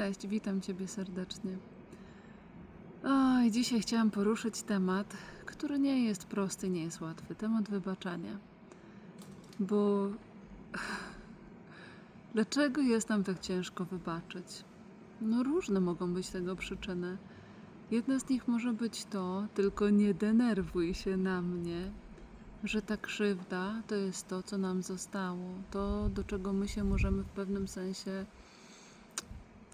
Cześć, witam Ciebie serdecznie. Oj, dzisiaj chciałam poruszyć temat, który nie jest prosty, nie jest łatwy. Temat wybaczania. Bo dlaczego jest nam tak ciężko wybaczyć? No różne mogą być tego przyczyny. Jedna z nich może być to, tylko nie denerwuj się na mnie, że ta krzywda to jest to, co nam zostało, to, do czego my się możemy w pewnym sensie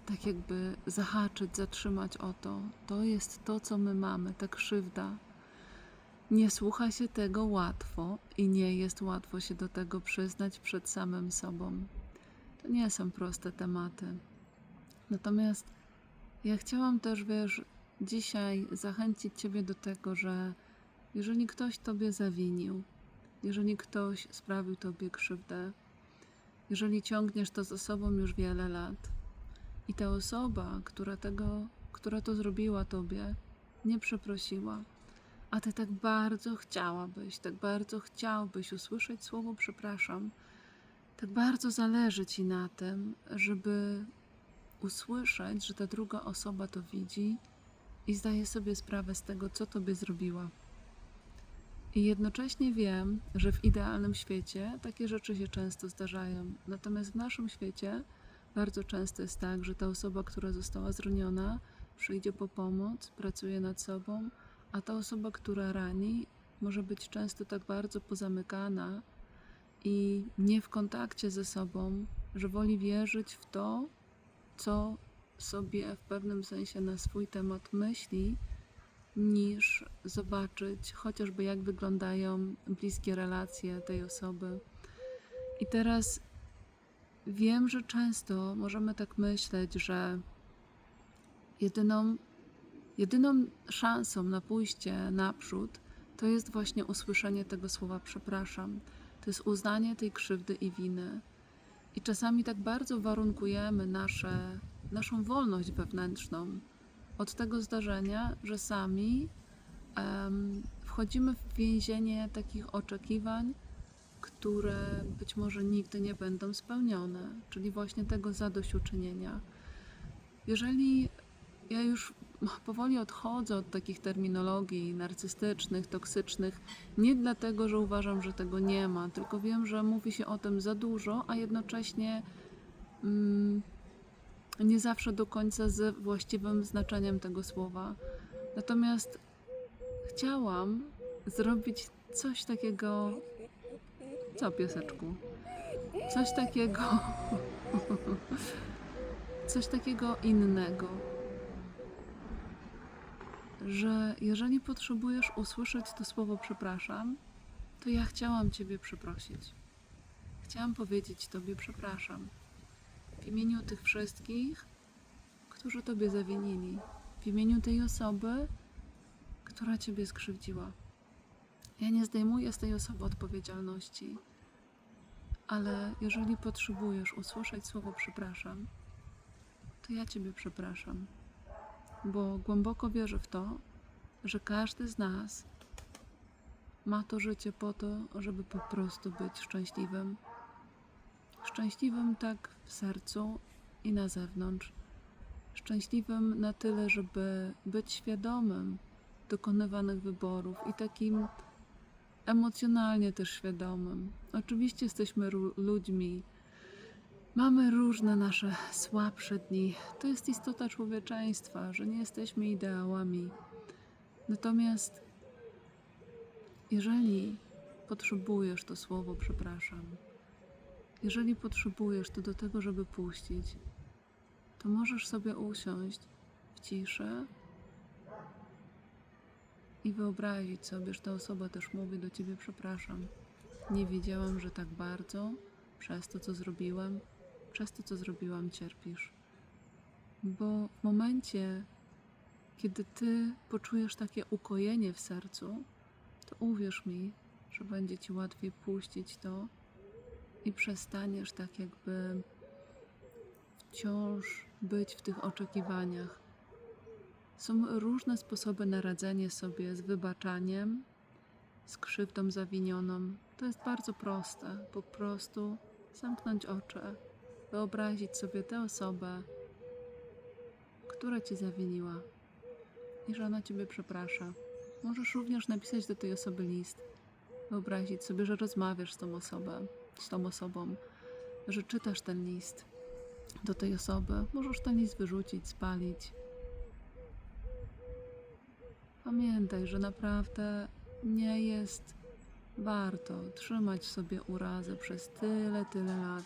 tak jakby zahaczyć, zatrzymać o to. To jest to, co my mamy, ta krzywda. Nie słucha się tego łatwo i nie jest łatwo się do tego przyznać przed samym sobą. To nie są proste tematy. Natomiast ja chciałam też, wiesz, dzisiaj zachęcić Ciebie do tego, że jeżeli ktoś Tobie zawinił, jeżeli ktoś sprawił Tobie krzywdę, jeżeli ciągniesz to za sobą już wiele lat i ta osoba, która, tego, która to zrobiła Tobie, nie przeprosiła, a Ty tak bardzo chciałabyś, tak bardzo chciałbyś usłyszeć słowo przepraszam, tak bardzo zależy Ci na tym, żeby usłyszeć, że ta druga osoba to widzi i zdaje sobie sprawę z tego, co Tobie zrobiła. I jednocześnie wiem, że w idealnym świecie takie rzeczy się często zdarzają. Natomiast w naszym świecie bardzo często jest tak, że ta osoba, która została zraniona, przyjdzie po pomoc, pracuje nad sobą, a ta osoba, która rani, może być często tak bardzo pozamykana i nie w kontakcie ze sobą, że woli wierzyć w to, co sobie w pewnym sensie na swój temat myśli, niż zobaczyć chociażby jak wyglądają bliskie relacje tej osoby. I teraz wiem, że często możemy tak myśleć, że jedyną, jedyną szansą na pójście naprzód to jest właśnie usłyszenie tego słowa przepraszam. To jest uznanie tej krzywdy i winy. I czasami tak bardzo warunkujemy nasze, naszą wolność wewnętrzną od tego zdarzenia, że sami em, wchodzimy w więzienie takich oczekiwań, które być może nigdy nie będą spełnione, czyli właśnie tego zadośćuczynienia. Jeżeli ja już powoli odchodzę od takich terminologii narcystycznych, toksycznych, nie dlatego, że uważam, że tego nie ma, tylko wiem, że mówi się o tym za dużo, a jednocześnie mm, nie zawsze do końca z właściwym znaczeniem tego słowa. Natomiast chciałam zrobić coś takiego. Co, pieseczku? Coś takiego. Coś takiego innego. Że jeżeli potrzebujesz usłyszeć to słowo przepraszam, to ja chciałam Ciebie przeprosić. Chciałam powiedzieć Tobie przepraszam w imieniu tych wszystkich, którzy Tobie zawinili, w imieniu tej osoby, która Ciebie skrzywdziła. Ja nie zdejmuję z tej osoby odpowiedzialności, ale jeżeli potrzebujesz usłyszeć słowo przepraszam, to ja Ciebie przepraszam, bo głęboko wierzę w to, że każdy z nas ma to życie po to, żeby po prostu być szczęśliwym szczęśliwym tak w sercu i na zewnątrz. Szczęśliwym na tyle, żeby być świadomym dokonywanych wyborów i takim emocjonalnie też świadomym. Oczywiście jesteśmy ludźmi, mamy różne nasze słabsze dni. To jest istota człowieczeństwa, że nie jesteśmy ideałami. Natomiast jeżeli potrzebujesz to słowo, przepraszam, jeżeli potrzebujesz to do tego, żeby puścić, to możesz sobie usiąść w ciszy i wyobrazić sobie, że ta osoba też mówi do ciebie: Przepraszam, nie wiedziałam, że tak bardzo przez to, co zrobiłam, przez to, co zrobiłam, cierpisz. Bo w momencie, kiedy ty poczujesz takie ukojenie w sercu, to uwierz mi, że będzie ci łatwiej puścić to i przestaniesz tak jakby wciąż być w tych oczekiwaniach. Są różne sposoby na radzenie sobie z wybaczaniem, z krzywdą zawinioną. To jest bardzo proste. Po prostu zamknąć oczy, wyobrazić sobie tę osobę, która ci zawiniła i że ona ciebie przeprasza. Możesz również napisać do tej osoby list, wyobrazić sobie, że rozmawiasz z tą osobą, z tą osobą, że czytasz ten list do tej osoby. Możesz ten list wyrzucić, spalić. Pamiętaj, że naprawdę nie jest warto trzymać sobie urazę przez tyle, tyle lat,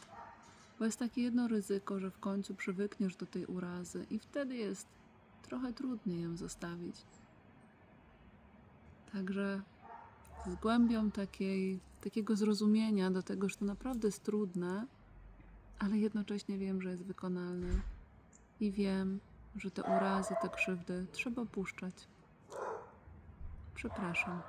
bo jest takie jedno ryzyko, że w końcu przywykniesz do tej urazy i wtedy jest trochę trudniej ją zostawić. Także z głębią takiej, takiego zrozumienia do tego, że to naprawdę jest trudne, ale jednocześnie wiem, że jest wykonalne i wiem, że te urazy, te krzywdy trzeba puszczać. Przepraszam.